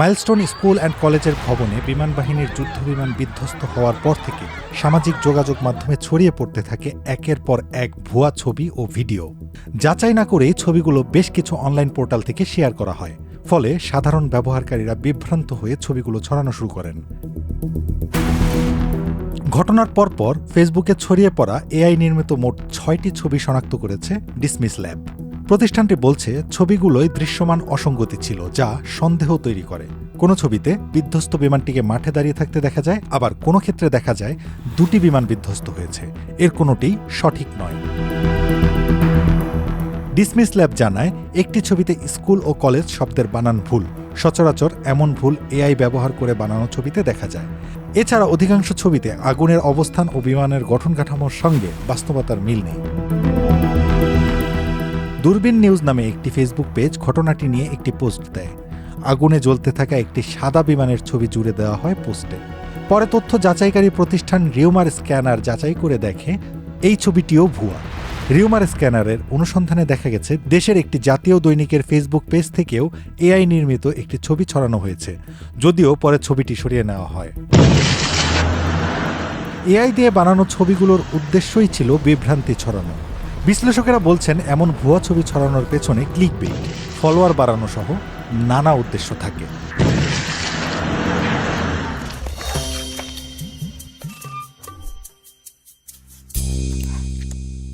Milestone school and কলেজের ভবনে বিমান বাহিনীর যুদ্ধবিমান বিধ্বস্ত হওয়ার পর থেকে সামাজিক যোগাযোগ মাধ্যমে ছড়িয়ে পড়তে থাকে একের পর এক ভুয়া ছবি ও ভিডিও। যাচাই না করেই ছবিগুলো বেশ কিছু অনলাইন পোর্টাল থেকে শেয়ার করা হয়, ফলে সাধারণ ব্যবহারকারীরা বিভ্রান্ত হয়ে ছবিগুলো ছড়ানো শুরু করেন। ঘটনার পরপর ফেসবুকে ছড়িয়ে পড়া এআই নির্মিত মোট ছয়টি ছবি শনাক্ত করেছে ডিসমিস ল্যাব। প্রতিষ্ঠানটি বলছে ছবিগুলোই দৃশ্যমান অসঙ্গতি ছিল, যা সন্দেহ তৈরি করে। কোনো ছবিতে বিধ্বস্ত বিমানটিকে মাঠে দাঁড়িয়ে থাকতে দেখা যায়, আবার কোনো ক্ষেত্রে দেখা যায় দুটি বিমান বিধ্বস্ত হয়েছে। এর কোনোটিই সঠিক নয়। ডিসমিস ল্যাব জানায়, একটি ছবিতে স্কুল ও কলেজ শব্দের বানান ভুল। সচরাচর এমন ভুল এআই ব্যবহার করে বানানো ছবিতে দেখা যায়। এছাড়া অধিকাংশ ছবিতে আগুনের অবস্থান ও বিমানের গঠন কাঠামোর সঙ্গে বাস্তবতার মিল নেই। দূরবীন নিউজ নামে একটি ফেসবুক পেজ ঘটনাটি নিয়ে একটি পোস্ট দেয়। আগুনে জ্বলতে থাকা একটি সাদা বিমানের ছবি জুড়ে দেওয়া হয় পোস্টে পরে তথ্য যাচাইকারী প্রতিষ্ঠান রিউমার স্ক্যানার যাচাই করে দেখে, এই ছবিটিও ভুয়া। রিউমার স্ক্যানারের অনুসন্ধানে দেখা গেছে, দেশের একটি জাতীয় দৈনিকের ফেসবুক পেজ থেকেও এআই নির্মিত একটি ছবি ছড়ানো হয়েছে, যদিও পরে ছবিটি সরিয়ে নেওয়া হয়। এআই দিয়ে বানানো ছবিগুলোর উদ্দেশ্যই ছিল বিভ্রান্তি ছড়ানো। বিশ্লেষকেরা বলছেন, এমন ভুয়া ছবি ছড়ানোর পেছনে ক্লিক বেইট ফলোয়ার বাড়ানো সহ নানা উদ্দেশ্য থাকে।